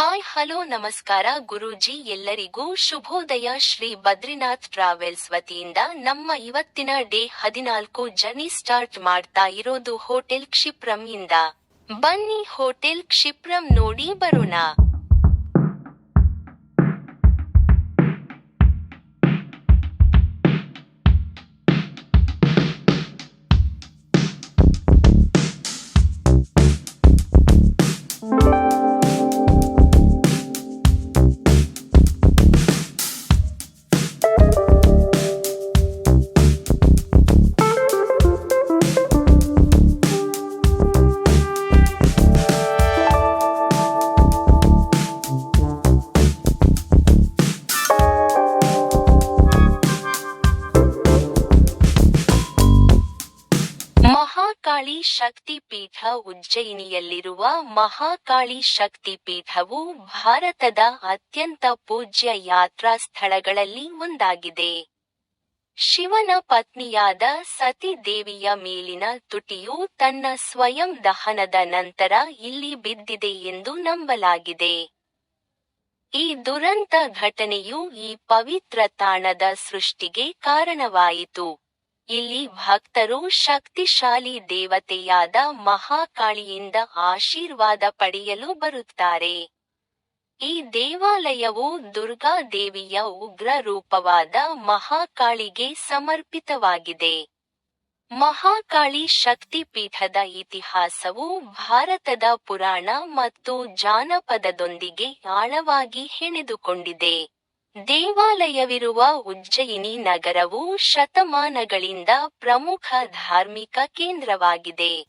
Hi, hello, ನಮಸ್ಕಾರ. ಗುರೂಜಿ, ಎಲ್ಲರಿಗೂ ಶುಭೋದಯ. ಶ್ರೀ ಬದ್ರಿನಾಥ್ ಟ್ರಾವೆಲ್ಸ್ ವತಿಯಿಂದ ನಮ್ಮ ಇವತ್ತಿನ ಡೇ ಹದಿನಾಲ್ಕು ಜರ್ನಿ ಸ್ಟಾರ್ಟ್ ಮಾಡ್ತಾ ಇರೋದು ಹೋಟೆಲ್ ಕ್ಷಿಪ್ರಂ ಇಂದ. ಬನ್ನಿ ಹೋಟೆಲ್ ಕ್ಷಿಪ್ರಂ ನೋಡಿ ಬರೋಣ. ಪೀಠ ಉಜ್ಜಯಿನಿಯಲ್ಲಿರುವ ಮಹಾಕಾಳಿ ಶಕ್ತಿ ಪೀಠವು ಭಾರತದ ಅತ್ಯಂತ ಪೂಜ್ಯ ಯಾತ್ರಾ ಸ್ಥಳಗಳಲ್ಲಿ ಒಂದಾಗಿದೆ. ಶಿವನ ಪತ್ನಿಯಾದ ಸತಿ ದೇವಿಯ ಮೇಲಿನ ತುಟಿಯು ತನ್ನ ಸ್ವಯಂ ದಹನದ ನಂತರ ಇಲ್ಲಿ ಬಿದ್ದಿದೆ ಎಂದು ನಂಬಲಾಗಿದೆ. ಈ ದುರಂತ ಘಟನೆಯು ಈ ಪವಿತ್ರ ತಾಣದ ಸೃಷ್ಟಿಗೆ ಕಾರಣವಾಯಿತು. ಇಲ್ಲಿ ಭಕ್ತರು ಶಕ್ತಿಶಾಲಿ ದೇವತೆಯಾದ ಮಹಾಕಾಳಿಯಿಂದ ಆಶೀರ್ವಾದ ಪಡೆಯಲು ಬರುತ್ತಾರೆ. ಈ ದೇವಾಲಯವು ದುರ್ಗಾ ದೇವಿಯ ಉಗ್ರ ರೂಪವಾದ ಮಹಾಕಾಳಿಗೆ ಸಮರ್ಪಿತವಾಗಿದೆ. ಮಹಾಕಾಳಿ ಶಕ್ತಿಪೀಠದ ಇತಿಹಾಸವು ಭಾರತದ ಪುರಾಣ ಮತ್ತು ಜಾನಪದದೊಂದಿಗೆ ಆಳವಾಗಿ ಹೆಣೆದುಕೊಂಡಿದೆ. ದೇವಾಲಯವಿರುವ ಉಜ್ಜಯಿನಿ ನಗರವು ಶತಮಾನಗಳಿಂದ ಪ್ರಮುಖ ಧಾರ್ಮಿಕ ಕೇಂದ್ರವಾಗಿದೆ.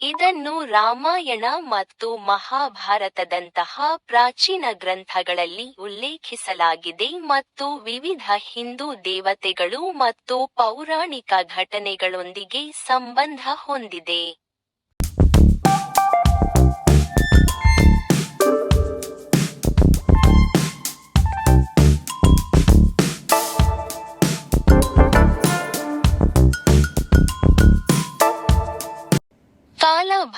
ಇದನ್ನು ರಾಮಾಯಣ ಮತ್ತು ಮಹಾಭಾರತದಂತಹ ಪ್ರಾಚೀನ ಗ್ರಂಥಗಳಲ್ಲಿ ಉಲ್ಲೇಖಿಸಲಾಗಿದೆ ಮತ್ತು ವಿವಿಧ ಹಿಂದೂ ದೇವತೆಗಳು ಮತ್ತು ಪೌರಾಣಿಕ ಘಟನೆಗಳೊಂದಿಗೆ ಸಂಬಂಧ ಹೊಂದಿದೆ.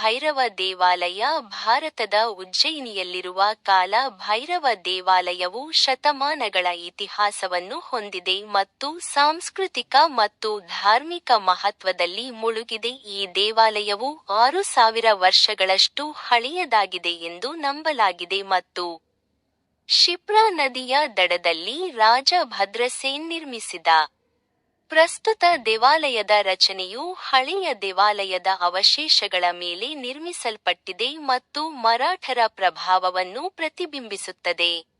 ಭೈರವ ದೇವಾಲಯ ಭಾರತದ ಉಜ್ಜಯಿನಿಯಲ್ಲಿರುವ ಕಾಲ ಭೈರವ ದೇವಾಲಯವು ಶತಮಾನಗಳ ಇತಿಹಾಸವನ್ನು ಹೊಂದಿದೆ ಮತ್ತು ಸಾಂಸ್ಕೃತಿಕ ಮತ್ತು ಧಾರ್ಮಿಕ ಮಹತ್ವದಲ್ಲಿ ಮುಳುಗಿದೆ. ಈ ದೇವಾಲಯವು ಆರು ಸಾವಿರ ವರ್ಷಗಳಷ್ಟು ಹಳೆಯದಾಗಿದೆ ಎಂದು ನಂಬಲಾಗಿದೆ ಮತ್ತು ಶಿಪ್ರಾ ನದಿಯ ದಡದಲ್ಲಿ ರಾಜ ಭದ್ರಸೇನ್ ನಿರ್ಮಿಸಿದ. ಪ್ರಸ್ತುತ ದೇವಾಲಯದ ರಚನೆಯು ಹಳೆಯ ದೇವಾಲಯದ ಅವಶೇಷಗಳ ಮೇಲೆ ನಿರ್ಮಿಸಲ್ಪಟ್ಟಿದೆ ಮತ್ತು ಮರಾಠರ ಪ್ರಭಾವವನ್ನು ಪ್ರತಿಬಿಂಬಿಸುತ್ತದೆ.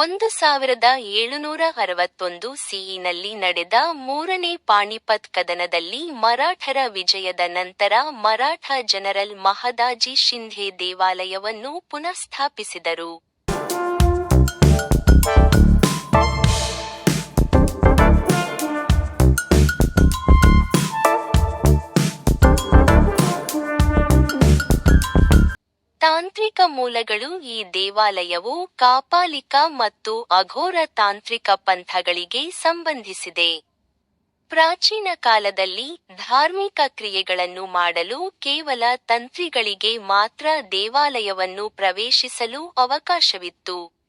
ಒಂದು ಸಾವಿರದ ಏಳುನೂರ ಅರವತ್ತೊಂದು ಸಿಇನಲ್ಲಿ ನಡೆದ ಮೂರನೇ ಪಾಣಿಪತ್ ಕದನದಲ್ಲಿ ಮರಾಠರ ವಿಜಯದ ನಂತರ ಮರಾಠ ಜನರಲ್ ಮಹದಾಜಿ ಶಿಂಧೆ ದೇವಾಲಯವನ್ನು ಪುನಃಸ್ಥಾಪಿಸಿದರು. ತಾಂತ್ರಿಕ ಮೂಲಗಳು ಈ ದೇವಾಲಯವು ಕಾಪಾಲಿಕ ಮತ್ತು ಅಘೋರ ತಾಂತ್ರಿಕ ಪಂಥಗಳಿಗೆ ಸಂಬಂಧಿಸಿದೆ. ಪ್ರಾಚೀನ ಕಾಲದಲ್ಲಿ ಧಾರ್ಮಿಕ ಕ್ರಿಯೆಗಳನ್ನು ಮಾಡಲು ಕೇವಲ ತಂತ್ರಿಗಳಿಗೆ ಮಾತ್ರ ದೇವಾಲಯವನ್ನು ಪ್ರವೇಶಿಸಲು ಅವಕಾಶವಿತ್ತು.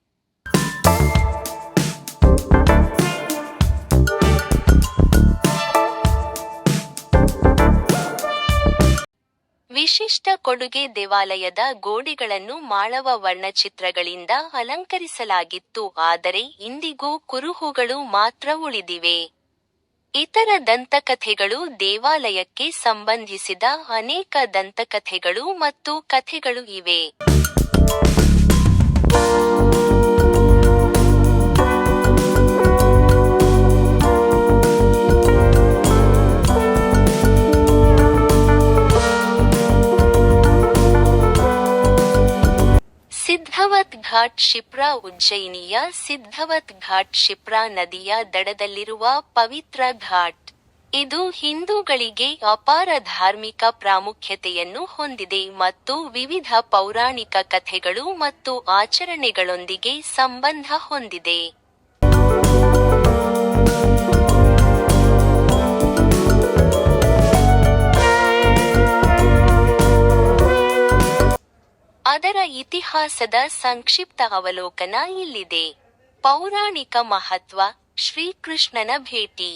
ವಿಶಿಷ್ಟ ಕೊಡುಗೆ ದೇವಾಲಯದ ಗೋಡೆಗಳನ್ನು ಮಾಳವ ವರ್ಣಚಿತ್ರಗಳಿಂದ ಅಲಂಕರಿಸಲಾಗಿತ್ತು, ಆದರೆ ಇಂದಿಗೂ ಕುರುಹುಗಳು ಮಾತ್ರ ಉಳಿದಿವೆ. ಇತರ ದಂತಕಥೆಗಳು ದೇವಾಲಯಕ್ಕೆ ಸಂಬಂಧಿಸಿದ ಅನೇಕ ದಂತಕಥೆಗಳು ಮತ್ತು ಕಥೆಗಳು ಇವೆ. ಸಿದ್ಧವತ್ ಘಾಟ್ ಶಿಪ್ರಾ ಉಜ್ಜಯಿನಿಯ ಸಿದ್ಧವತ್ ಘಾಟ್ ಶಿಪ್ರಾ ನದಿಯ ದಡದಲ್ಲಿರುವ ಪವಿತ್ರ ಘಾಟ್. ಇದು ಹಿಂದೂಗಳಿಗೆ ಅಪಾರ ಧಾರ್ಮಿಕ ಪ್ರಾಮುಖ್ಯತೆಯನ್ನು ಹೊಂದಿದೆ ಮತ್ತು ವಿವಿಧ ಪೌರಾಣಿಕ ಕಥೆಗಳು ಮತ್ತು ಆಚರಣೆಗಳೊಂದಿಗೆ ಸಂಬಂಧ ಹೊಂದಿದೆ. ಅದರ ಇತಿಹಾಸದ ಸಂಕ್ಷಿಪ್ತ ಅವಲೋಕನ ಇಲ್ಲಿದೆ. ಪೌರಾಣಿಕ ಮಹತ್ವ, ಶ್ರೀಕೃಷ್ಣನ ಭೇಟಿ.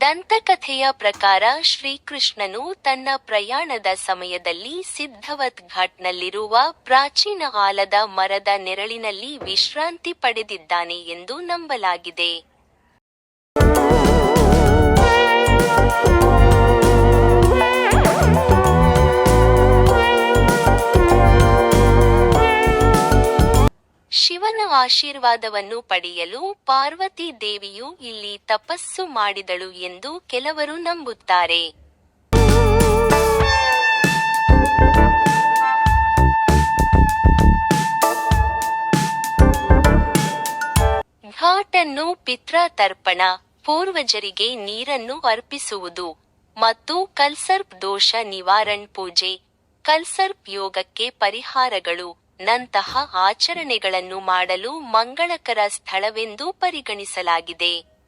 ದಂತಕಥೆಯ ಪ್ರಕಾರ ಶ್ರೀಕೃಷ್ಣನು ತನ್ನ ಪ್ರಯಾಣದ ಸಮಯದಲ್ಲಿ ಸಿದ್ಧವತ್ ಘಾಟ್ನಲ್ಲಿರುವ ಪ್ರಾಚೀನ ಕಾಲದ ಮರದ ನೆರಳಿನಲ್ಲಿ ವಿಶ್ರಾಂತಿ ಪಡೆದಿದ್ದಾನೆ ಎಂದು ನಂಬಲಾಗಿದೆ. ಶಿವನ ಆಶೀರ್ವಾದವನ್ನು ಪಡೆಯಲು ಪಾರ್ವತಿ ದೇವಿಯು ಇಲ್ಲಿ ತಪಸ್ಸು ಮಾಡಿದಳು ಎಂದು ಕೆಲವರು ನಂಬುತ್ತಾರೆ. ಘಾಟನ್ನು ಪಿತ್ರ ತರ್ಪಣ ಪೂರ್ವಜರಿಗೆ ನೀರನ್ನು ಅರ್ಪಿಸುವುದು ಮತ್ತು ಕಲ್ಸರ್ಪ್ ದೋಷ ನಿವಾರಣ್ ಪೂಜೆ, ಕಲ್ಸರ್ಪ್ ಯೋಗಕ್ಕೆ ಪರಿಹಾರಗಳು ನಂತಹ ಆಚರಣೆಗಳನ್ನು ಮಾಡಲು ಮಂಗಳಕರ ಸ್ಥಳವೆಂದು ಪರಿಗಣಿಸಲಾಗಿದೆ.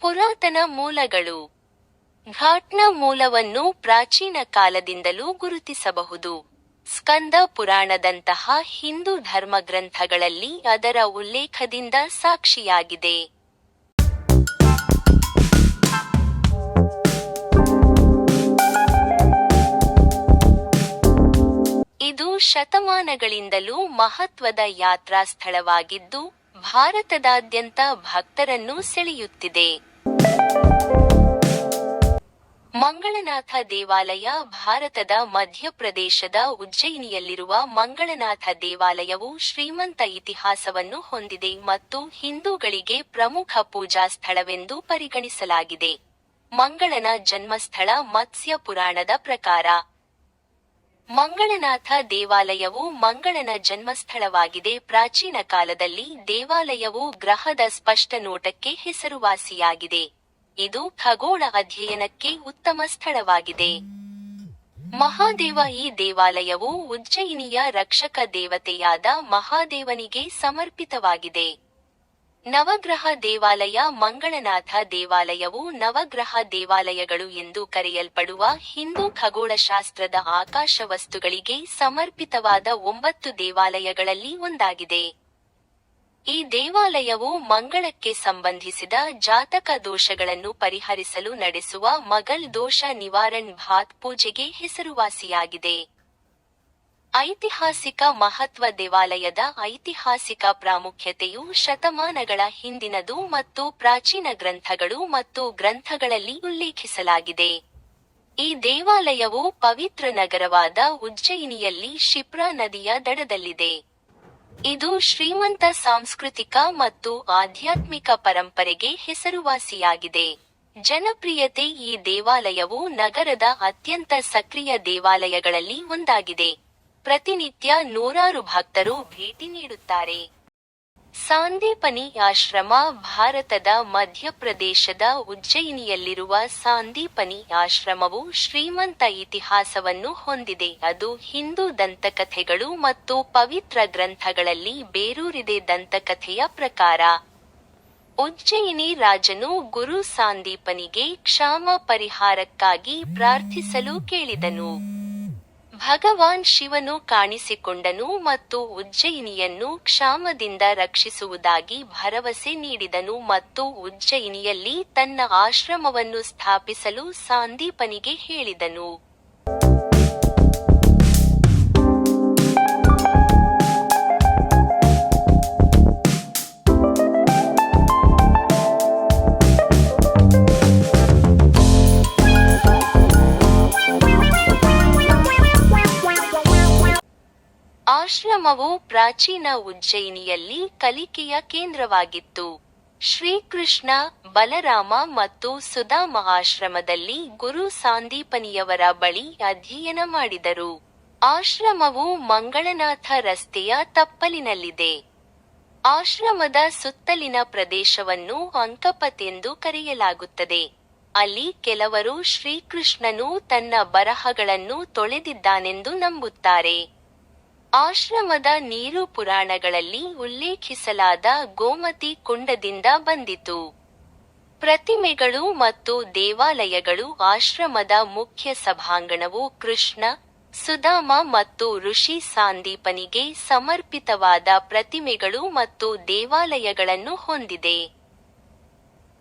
ಪುರಾತನ ಮೂಲಗಳು ಘಾಟ್ನ ಮೂಲವನ್ನು ಪ್ರಾಚೀನ ಕಾಲದಿಂದಲೂ ಗುರುತಿಸಬಹುದು. ಸ್ಕಂದ ಪುರಾಣದಂತಹ ಹಿಂದೂ ಧರ್ಮಗ್ರಂಥಗಳಲ್ಲಿ ಅದರ ಉಲ್ಲೇಖದಿಂದ ಸಾಕ್ಷಿಯಾಗಿದೆ. ಇದು ಶತಮಾನಗಳಿಂದಲೂ ಮಹತ್ವದ ಯಾತ್ರಾ ಸ್ಥಳವಾಗಿದ್ದು ಭಾರತದಾದ್ಯಂತ ಭಕ್ತರನ್ನು ಸೆಳೆಯುತ್ತಿದೆ. ಮಂಗಳನಾಥ ದೇವಾಲಯ ಭಾರತದ ಮಧ್ಯಪ್ರದೇಶದ ಉಜ್ಜಯಿನಿಯಲ್ಲಿರುವ ಮಂಗಳನಾಥ ದೇವಾಲಯವು ಶ್ರೀಮಂತ ಇತಿಹಾಸವನ್ನು ಹೊಂದಿದೆ ಮತ್ತು ಹಿಂದೂಗಳಿಗೆ ಪ್ರಮುಖ ಪೂಜಾ ಸ್ಥಳವೆಂದು ಪರಿಗಣಿಸಲಾಗಿದೆ. ಮಂಗಳನ ಜನ್ಮಸ್ಥಳ ಮತ್ಸ್ಯ ಪುರಾಣದ ಪ್ರಕಾರ. ಮಂಗಳನಾಥ ದೇವಾಲಯವು ಮಂಗಳನ ಜನ್ಮಸ್ಥಳವಾಗಿದೆ. ಪ್ರಾಚೀನ ಕಾಲದಲ್ಲಿ ದೇವಾಲಯವು ಗ್ರಹದ ಸ್ಪಷ್ಟ ನೋಟಕ್ಕೆ ಹೆಸರುವಾಸಿಯಾಗಿದೆ. ಇದು ಖಗೋಳ ಅಧ್ಯಯನಕ್ಕೆ ಉತ್ತಮ ಸ್ಥಳವಾಗಿದೆ. ಮಹಾದೇವ ಈ ದೇವಾಲಯವು ಉಜ್ಜಯಿನಿಯ ರಕ್ಷಕ ದೇವತೆಯಾದ ಮಹಾದೇವನಿಗೆ ಸಮರ್ಪಿತವಾಗಿದೆ. ನವಗ್ರಹ ದೇವಾಲಯ ಮಂಗಳನಾಥ ದೇವಾಲಯವು ನವಗ್ರಹ ದೇವಾಲಯಗಳು ಎಂದು ಕರೆಯಲ್ಪಡುವ ಹಿಂದೂ ಖಗೋಳಶಾಸ್ತ್ರದ ಆಕಾಶ ವಸ್ತುಗಳಿಗೆ ಸಮರ್ಪಿತವಾದ ಒಂಬತ್ತು ದೇವಾಲಯಗಳಲ್ಲಿ ಒಂದಾಗಿದೆ. ಈ ದೇವಾಲಯವು ಮಂಗಳಕ್ಕೆ ಸಂಬಂಧಿಸಿದ ಜಾತಕ ದೋಷಗಳನ್ನು ಪರಿಹರಿಸಲು ನಡೆಸುವ ಮಗಲ್ ದೋಷ ನಿವಾರಣ್ ಭಾತ್ ಪೂಜೆಗೆ ಹೆಸರುವಾಸಿಯಾಗಿದೆ. ಐತಿಹಾಸಿಕ ಮಹತ್ವ ದೇವಾಲಯದ ಐತಿಹಾಸಿಕ ಪ್ರಾಮುಖ್ಯತೆಯು ಶತಮಾನಗಳ ಹಿಂದಿನದು ಮತ್ತು ಪ್ರಾಚೀನ ಗ್ರಂಥಗಳು ಮತ್ತು ಗ್ರಂಥಗಳಲ್ಲಿ ಉಲ್ಲೇಖಿಸಲಾಗಿದೆ. ಈ ದೇವಾಲಯವು ಪವಿತ್ರ ನಗರವಾದ ಉಜ್ಜಯಿನಿಯಲ್ಲಿ ಶಿಪ್ರಾ ನದಿಯ ದಡದಲ್ಲಿದೆ. ಇದು ಶ್ರೀಮಂತ ಸಾಂಸ್ಕೃತಿಕ ಮತ್ತು ಆಧ್ಯಾತ್ಮಿಕ ಪರಂಪರೆಗೆ ಹೆಸರುವಾಸಿಯಾಗಿದೆ. ಜನಪ್ರಿಯತೆ ಈ ದೇವಾಲಯವು ನಗರದ ಅತ್ಯಂತ ಸಕ್ರಿಯ ದೇವಾಲಯಗಳಲ್ಲಿ ಒಂದಾಗಿದೆ. ಪ್ರತಿನಿತ್ಯ ನೂರಾರು ಭಕ್ತರು ಭೇಟಿ ನೀಡುತ್ತಾರೆ. ಸಾಂದೀಪನಿ ಆಶ್ರಮ ಭಾರತದ ಮಧ್ಯಪ್ರದೇಶದ ಉಜ್ಜಯಿನಿಯಲ್ಲಿರುವ ಸಾಂದೀಪನಿ ಆಶ್ರಮವು ಶ್ರೀಮಂತ ಇತಿಹಾಸವನ್ನು ಹೊಂದಿದೆ. ಅದು ಹಿಂದೂ ದಂತಕಥೆಗಳು ಮತ್ತು ಪವಿತ್ರ ಗ್ರಂಥಗಳಲ್ಲಿ ಬೇರೂರಿದೆ ದಂತಕಥೆಯ ಪ್ರಕಾರ. ಉಜ್ಜಯಿನಿ ರಾಜನು ಗುರು ಸಾಂದೀಪನಿಗೆ ಕ್ಷಾಮ ಪರಿಹಾರಕ್ಕಾಗಿ ಪ್ರಾರ್ಥಿಸಲು ಕೇಳಿದನು. ಭಗವಾನ್ ಶಿವನು ಕಾಣಿಸಿಕೊಂಡನು ಮತ್ತು ಉಜ್ಜಯಿನಿಯನ್ನು ಕ್ಷಾಮದಿಂದ ರಕ್ಷಿಸುವುದಾಗಿ ಭರವಸೆ ನೀಡಿದನು ಮತ್ತು ಉಜ್ಜಯಿನಿಯಲ್ಲಿ ತನ್ನ ಆಶ್ರಮವನ್ನು ಸ್ಥಾಪಿಸಲು ಸಾಂದೀಪನಿಗೆ ಹೇಳಿದನು. ಆಶ್ರಮವು ಪ್ರಾಚೀನ ಉಜ್ಜಯಿನಿಯಲ್ಲಿ ಕಲಿಕೆಯ ಕೇಂದ್ರವಾಗಿತ್ತು. ಶ್ರೀಕೃಷ್ಣ, ಬಲರಾಮ ಮತ್ತು ಸುಧಾಮ ಆಶ್ರಮದಲ್ಲಿ ಗುರು ಸಾಂದೀಪನಿಯವರ ಬಳಿ ಅಧ್ಯಯನ ಮಾಡಿದರು. ಆಶ್ರಮವು ಮಂಗಳನಾಥ ರಸ್ತೆಯ ತಪ್ಪಲಿನಲ್ಲಿದೆ. ಆಶ್ರಮದ ಸುತ್ತಲಿನ ಪ್ರದೇಶವನ್ನು ಅಂಕಪತ್ ಎಂದು ಕರೆಯಲಾಗುತ್ತದೆ. ಅಲ್ಲಿ ಕೆಲವರು ಶ್ರೀಕೃಷ್ಣನು ತನ್ನ ಬರಹಗಳನ್ನು ತೊಳೆದಿದ್ದಾನೆಂದು ನಂಬುತ್ತಾರೆ. ಆಶ್ರಮದ ನೀರು ಪುರಾಣಗಳಲ್ಲಿ ಉಲ್ಲೇಖಿಸಲಾದ ಗೋಮತಿ ಕುಂಡದಿಂದ ಬಂದಿತು. ಪ್ರತಿಮೆಗಳು ಮತ್ತು ದೇವಾಲಯಗಳು ಆಶ್ರಮದ ಮುಖ್ಯ ಸಭಾಂಗಣವು ಕೃಷ್ಣ, ಸುಧಾಮ ಮತ್ತು ಋಷಿ ಸಾಂದೀಪನಿಗೆ ಸಮರ್ಪಿತವಾದ ಪ್ರತಿಮೆಗಳು ಮತ್ತು ದೇವಾಲಯಗಳನ್ನು ಹೊಂದಿದೆ.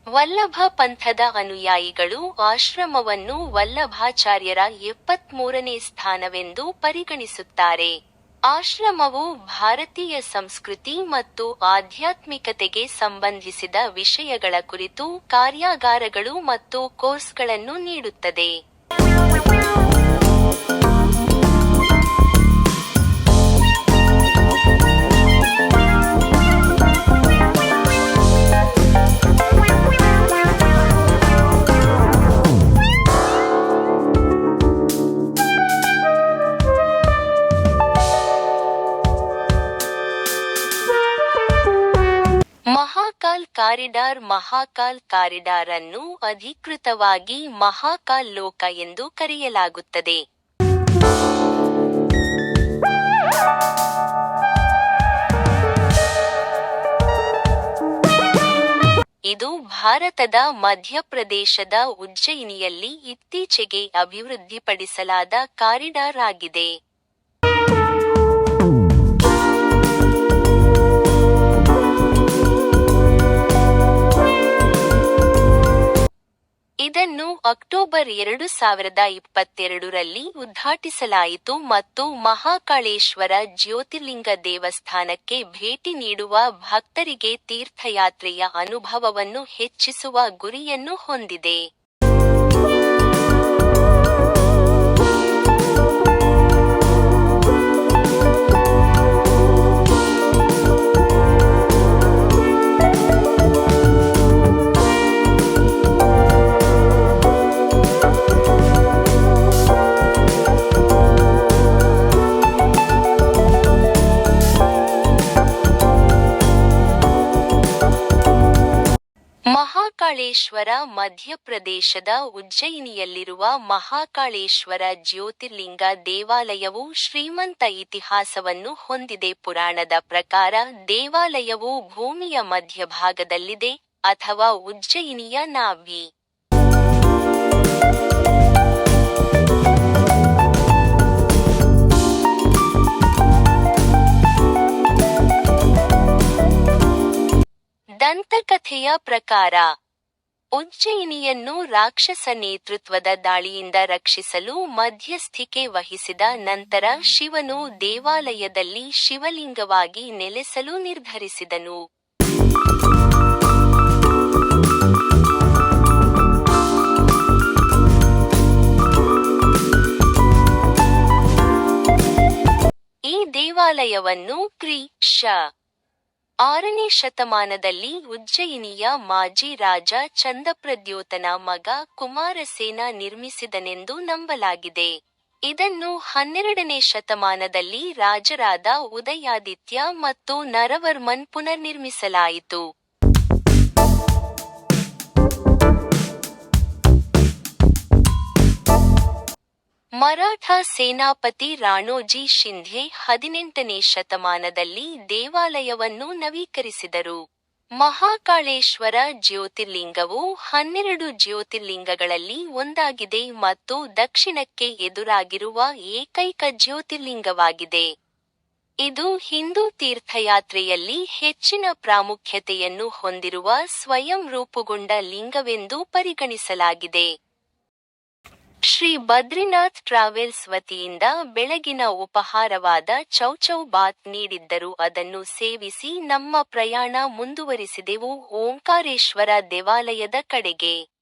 ವಲ್ಲಭ ಪಂಥದ ಅನುಯಾಯಿಗಳು ಆಶ್ರಮವನ್ನು ವಲ್ಲಭಾಚಾರ್ಯರ ಎಪ್ಪತ್ಮೂರನೇ ಸ್ಥಾನವೆಂದು ಪರಿಗಣಿಸುತ್ತಾರೆ. ಆಶ್ರಮವು ಭಾರತೀಯ ಸಂಸ್ಕೃತಿ ಮತ್ತು ಆಧ್ಯಾತ್ಮಿಕತೆಗೆ ಸಂಬಂಧಿಸಿದ ವಿಷಯಗಳ ಕುರಿತು ಕಾರ್ಯಾಗಾರಗಳು ಮತ್ತು ಕೋರ್ಸ್ಗಳನ್ನು ನೀಡುತ್ತದೆ. ಕಾರಿಡಾರ್ ಮಹಾಕಾಲ್ ಕಾರಿಡಾರ್ ಅನ್ನು ಅಧಿಕೃತವಾಗಿ ಮಹಾಕಾಲ್ ಲೋಕ ಎಂದು ಕರೆಯಲಾಗುತ್ತದೆ. ಇದು ಭಾರತದ ಮಧ್ಯಪ್ರದೇಶದ ಉಜ್ಜಯಿನಿಯಲ್ಲಿ ಇತ್ತೀಚೆಗೆ ಅಭಿವೃದ್ಧಿಪಡಿಸಲಾದ ಕಾರಿಡಾರ್ ಆಗಿದೆ. ಇದನ್ನು ಅಕ್ಟೋಬರ್ ಎರಡು ಸಾವಿರದ ಇಪ್ಪತ್ತೆರಡರಲ್ಲಿ ಉದ್ಘಾಟಿಸಲಾಯಿತು ಮತ್ತು ಮಹಾಕಾಳೇಶ್ವರ ಜ್ಯೋತಿರ್ಲಿಂಗ ದೇವಸ್ಥಾನಕ್ಕೆ ಭೇಟಿ ನೀಡುವ ಭಕ್ತರಿಗೆ ತೀರ್ಥಯಾತ್ರೆಯ ಅನುಭವವನ್ನು ಹೆಚ್ಚಿಸುವ ಗುರಿಯನ್ನು ಹೊಂದಿದೆ. ಮಹಾಕಾಳೇಶ್ವರ ಮಧ್ಯಪ್ರದೇಶದ ಉಜ್ಜಯಿನಿಯಲ್ಲಿರುವ ಮಹಾಕಾಳೇಶ್ವರ ಜ್ಯೋತಿರ್ಲಿಂಗ ದೇವಾಲಯವು ಶ್ರೀಮಂತ ಇತಿಹಾಸವನ್ನು ಹೊಂದಿದೆ. ಪುರಾಣದ ಪ್ರಕಾರ ದೇವಾಲಯವು ಭೂಮಿಯ ಮಧ್ಯಭಾಗದಲ್ಲಿದೆ ಅಥವಾ ಉಜ್ಜಯಿನಿಯ ನಾಭಿ. ದಂತಕಥೆಯ ಪ್ರಕಾರ ಉಜ್ಜಯಿನಿಯನ್ನು ರಾಕ್ಷಸ ನೇತೃತ್ವದ ದಾಳಿಯಿಂದ ರಕ್ಷಿಸಲು ಮಧ್ಯಸ್ಥಿಕೆ ವಹಿಸಿದ ನಂತರ ಶಿವನು ದೇವಾಲಯದಲ್ಲಿ ಶಿವಲಿಂಗವಾಗಿ ನೆಲೆಸಲು ನಿರ್ಧರಿಸಿದನು. ಈ ದೇವಾಲಯವನ್ನು ಕ್ರಿ ಶ ಆರನೇ ಶತಮಾನದಲ್ಲಿ ಉಜ್ಜಯಿನಿಯ ಮಾಜಿ ರಾಜ ಚಂದಪ್ರದ್ಯೋತನ ಮಗ ಕುಮಾರಸೇನ ನಿರ್ಮಿಸಿದನೆಂದು ನಂಬಲಾಗಿದೆ. ಇದನ್ನು ಹನ್ನೆರಡನೇ ಶತಮಾನದಲ್ಲಿ ರಾಜರಾದ ಉದಯಾದಿತ್ಯ ಮತ್ತು ನರವರ್ಮನ್ ಪುನರ್ನಿರ್ಮಿಸಲಾಯಿತು. ಮರಾಠ ಸೇನಾಪತಿ ರಾಣೋಜಿ ಶಿಂಧೆ ಹದಿನೆಂಟನೇ ಶತಮಾನದಲ್ಲಿ ದೇವಾಲಯವನ್ನು ನವೀಕರಿಸಿದರು. ಮಹಾಕಾಳೇಶ್ವರ ಜ್ಯೋತಿರ್ಲಿಂಗವು ಹನ್ನೆರಡು ಜ್ಯೋತಿರ್ಲಿಂಗಗಳಲ್ಲಿ ಒಂದಾಗಿದೆ ಮತ್ತು ದಕ್ಷಿಣಕ್ಕೆ ಎದುರಾಗಿರುವ ಏಕೈಕ ಜ್ಯೋತಿರ್ಲಿಂಗವಾಗಿದೆ. ಇದು ಹಿಂದೂ ತೀರ್ಥಯಾತ್ರೆಯಲ್ಲಿ ಹೆಚ್ಚಿನ ಪ್ರಾಮುಖ್ಯತೆಯನ್ನು ಹೊಂದಿರುವ ಸ್ವಯಂ ರೂಪುಗೊಂಡ ಲಿಂಗವೆಂದು ಪರಿಗಣಿಸಲಾಗಿದೆ. ಶ್ರೀ ಬದ್ರಿನಾಥ್ ಟ್ರಾವೆಲ್ಸ್ ವತಿಯಿಂದ ಬೆಳಗಿನ ಉಪಹಾರವಾದ ಚೌಚೌ ಬಾತ್ ನೀಡಿದ್ದರು. ಅದನ್ನು ಸೇವಿಸಿ ನಮ್ಮ ಪ್ರಯಾಣ ಮುಂದುವರಿಸಿದೆವು. ಓಂಕಾರೇಶ್ವರ ದೇವಾಲಯದ ಕಡೆಗೆ.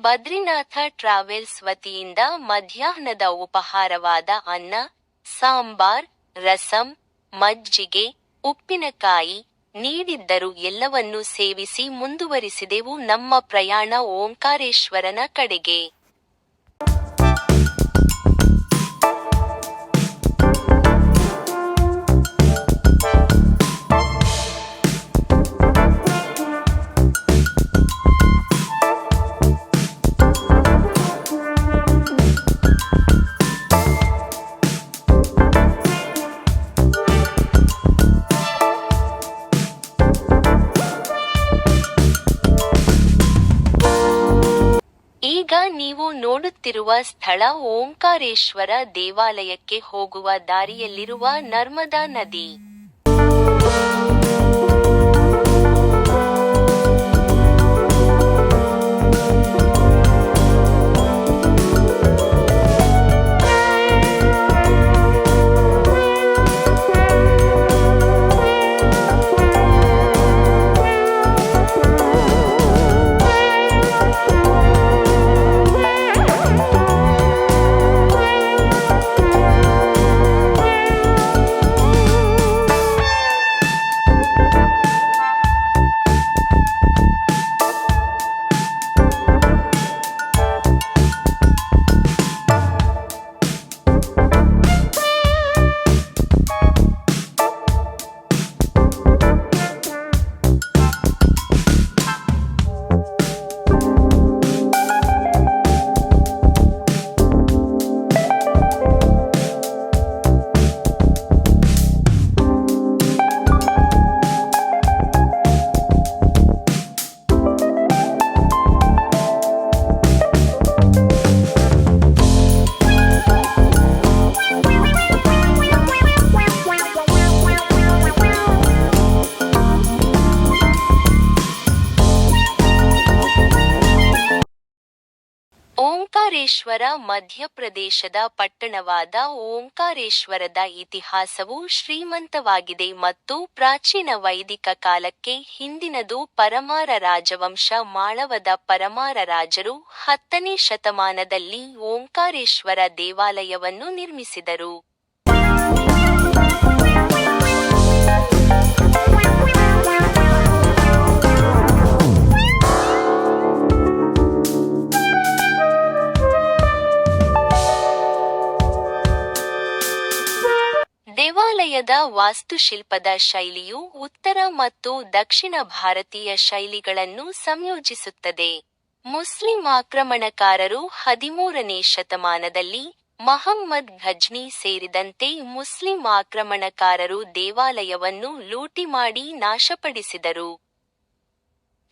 ಬದ್ರಿನಾಥ ಟ್ರಾವೆಲ್ಸ್ ವತಿಯಿಂದ ಮಧ್ಯಾಹ್ನದ ಉಪಹಾರವಾದ ಅನ್ನ, ಸಾಂಬಾರ್, ರಸಂ, ಮಜ್ಜಿಗೆ, ಉಪ್ಪಿನಕಾಯಿ ನೀಡಿದ್ದರು ಎಲ್ಲವನ್ನೂ ಸೇವಿಸಿ ಮುಂದುವರಿಸಿದೆವು ನಮ್ಮ ಪ್ರಯಾಣ ಓಂಕಾರೇಶ್ವರನ ಕಡೆಗೆ. ಈಗ ನೀವು ನೋಡುತ್ತಿರುವ ಸ್ಥಳ ಓಂಕಾರೇಶ್ವರ ದೇವಾಲಯಕ್ಕೆ ಹೋಗುವ ದಾರಿಯಲ್ಲಿರುವ ನರ್ಮದಾ ನದಿ. ಓಂಕಾರೇಶ್ವರ ಮಧ್ಯಪ್ರದೇಶದ ಪಟ್ಟಣವಾದ ಓಂಕಾರೇಶ್ವರದ ಇತಿಹಾಸವು ಶ್ರೀಮಂತವಾಗಿದೆ ಮತ್ತು ಪ್ರಾಚೀನ ವೈದಿಕ ಕಾಲಕ್ಕೆ ಹಿಂದಿನದು ಪರಮಾರ ರಾಜವಂಶ ಮಾಳವದ ಪರಮಾರ ರಾಜರು ಹತ್ತನೇ ಶತಮಾನದಲ್ಲಿ ಓಂಕಾರೇಶ್ವರ ದೇವಾಲಯವನ್ನು ನಿರ್ಮಿಸಿದರು. ದೇವಾಲಯದ ವಾಸ್ತುಶಿಲ್ಪದ ಶೈಲಿಯು ಉತ್ತರ ಮತ್ತು ದಕ್ಷಿಣ ಭಾರತೀಯ ಶೈಲಿಗಳನ್ನು ಸಂಯೋಜಿಸುತ್ತದೆ. ಮುಸ್ಲಿಂ ಆಕ್ರಮಣಕಾರರು ಹದಿಮೂರನೇ ಶತಮಾನದಲ್ಲಿ ಮಹಮ್ಮದ್ ಘಜ್ನಿ ಸೇರಿದಂತೆ ಮುಸ್ಲಿಂ ಆಕ್ರಮಣಕಾರರು ದೇವಾಲಯವನ್ನು ಲೂಟಿ ಮಾಡಿ ನಾಶಪಡಿಸಿದರು.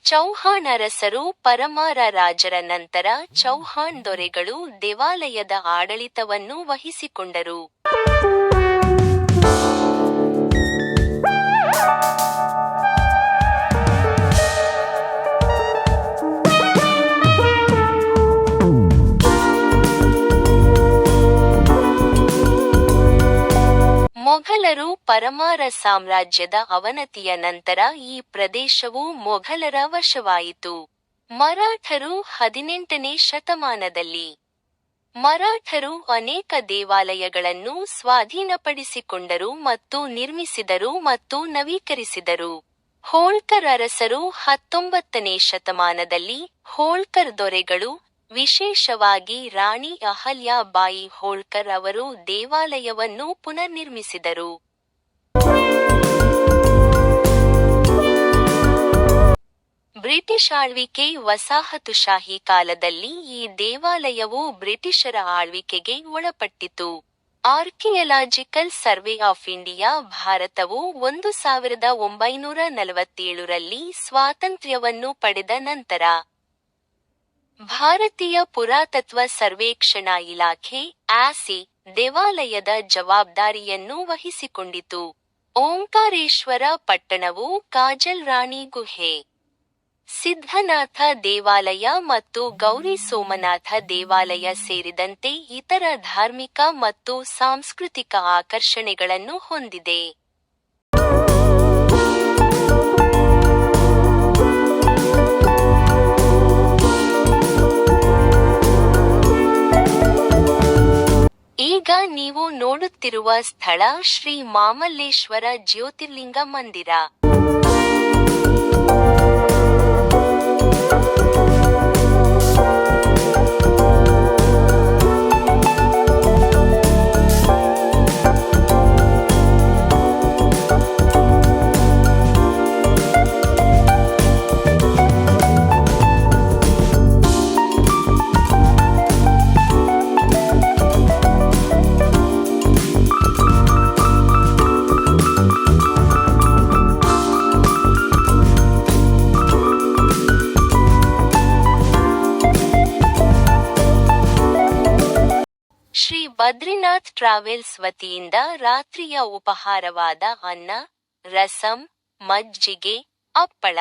ಚೌಹಾಣ್ ಅರಸರು ಪರಮಾರ ರಾಜರ ನಂತರ ಚೌಹಾಣ್ ದೊರೆಗಳು ದೇವಾಲಯದ ಆಡಳಿತವನ್ನು ವಹಿಸಿಕೊಂಡರು. ಮೊಘಲರು ಪರಮಾರ ಸಾಮ್ರಾಜ್ಯದ ಅವನತಿಯ ನಂತರ ಈ ಪ್ರದೇಶವು ಮೊಘಲರ ವಶವಾಯಿತು. ಮರಾಠರು ಹದಿನೆಂಟನೇ ಶತಮಾನದಲ್ಲಿ ಮರಾಠರು ಅನೇಕ ದೇವಾಲಯಗಳನ್ನು ಸ್ವಾಧೀನಪಡಿಸಿಕೊಂಡರು ಮತ್ತು ನಿರ್ಮಿಸಿದರು ಮತ್ತು ನವೀಕರಿಸಿದರು. ಹೋಳ್ಕರ್ ಅರಸರು ಹತ್ತೊಂಬತ್ತನೇ ಶತಮಾನದಲ್ಲಿ ಹೋಳ್ಕರ್ ದೊರೆಗಳು, ವಿಶೇಷವಾಗಿ ರಾಣಿ ಅಹಲ್ಯಾ ಬಾಯಿ ಹೋಳ್ಕರ್ ಅವರು ದೇವಾಲಯವನ್ನು ಪುನರ್ನಿರ್ಮಿಸಿದರು. ಬ್ರಿಟಿಷ್ ಆಳ್ವಿಕೆ ವಸಾಹತುಶಾಹಿ ಕಾಲದಲ್ಲಿ ಈ ದೇವಾಲಯವು ಬ್ರಿಟಿಷರ ಆಳ್ವಿಕೆಗೆ ಒಳಪಟ್ಟಿತು. ಆರ್ಕಿಯಲಾಜಿಕಲ್ ಸರ್ವೆ ಆಫ್ ಇಂಡಿಯಾ ಭಾರತವು ಒಂದು ಸಾವಿರದ ಒಂಬೈನೂರ ನಲವತ್ತೇಳರಲ್ಲಿ ಸ್ವಾತಂತ್ರ್ಯವನ್ನು ಪಡೆದ ನಂತರ. ಭಾರತೀಯ ಪುರಾತತ್ವ ಸರ್ವೇಕ್ಷಣಾ ಇಲಾಖೆ, ಆಸಿ, ದೇವಾಲಯದ ಜವಾಬ್ದಾರಿಯನ್ನು ವಹಿಸಿಕೊಂಡಿತು. ಓಂಕಾರೇಶ್ವರ ಪಟ್ಟಣವು ಕಾಜಲ್ ರಾಣಿ ಗುಹೆ. ಸಿದ್ಧನಾಥ ದೇವಾಲಯ ಮತ್ತು ಗೌರಿ ಸೋಮನಾಥ ದೇವಾಲಯ ಸೇರಿದಂತೆ ಇತರ ಧಾರ್ಮಿಕ ಮತ್ತು ಸಾಂಸ್ಕೃತಿಕ ಆಕರ್ಷಣೆಗಳನ್ನು ಹೊಂದಿದೆ. ಈಗ ನೀವು ನೋಡುತ್ತಿರುವ ಸ್ಥಳ ಶ್ರೀ ಮಾಮಲ್ಲೇಶ್ವರ ಜ್ಯೋತಿರ್ಲಿಂಗ ಮಂದಿರ. ಟ್ರಾವೆಲ್ಸ್ ವತಿಯಿಂದ ರಾತ್ರಿಯ ಉಪಹಾರವಾದ ಅನ್ನ, ರಸಂ, ಮಜ್ಜಿಗೆ ಅಪ್ಪಳ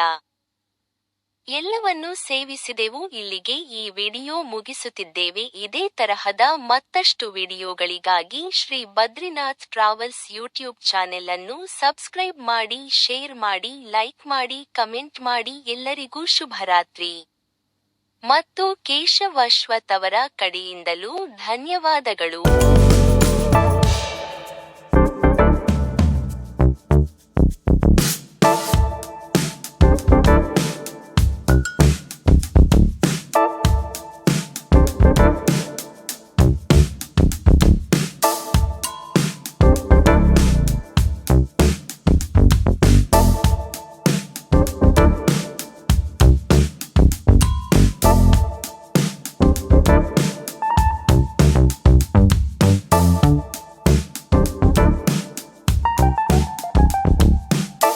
ಎಲ್ಲವನ್ನೂ ಸೇವಿಸಿದೆವು. ಇಲ್ಲಿಗೆ ಈ ವಿಡಿಯೋ ಮುಗಿಸುತ್ತಿದ್ದೇವೆ. ಇದೇ ತರಹದ ಮತ್ತಷ್ಟು ವಿಡಿಯೋಗಳಿಗಾಗಿ Shri Badrinath travels YouTube channel ಅನ್ನು ಸಬ್ಸ್ಕ್ರೈಬ್ ಮಾಡಿ, ಶೇರ್ ಮಾಡಿ, ಲೈಕ್ ಮಾಡಿ, ಕಮೆಂಟ್ ಮಾಡಿ. ಎಲ್ಲರಿಗೂ ಶುಭರಾತ್ರಿ. ಮತ್ತು ಕೇಶವಶ್ವತ್ ಅವರ ಕಡೆಯಿಂದಲೂ ಧನ್ಯವಾದಗಳು.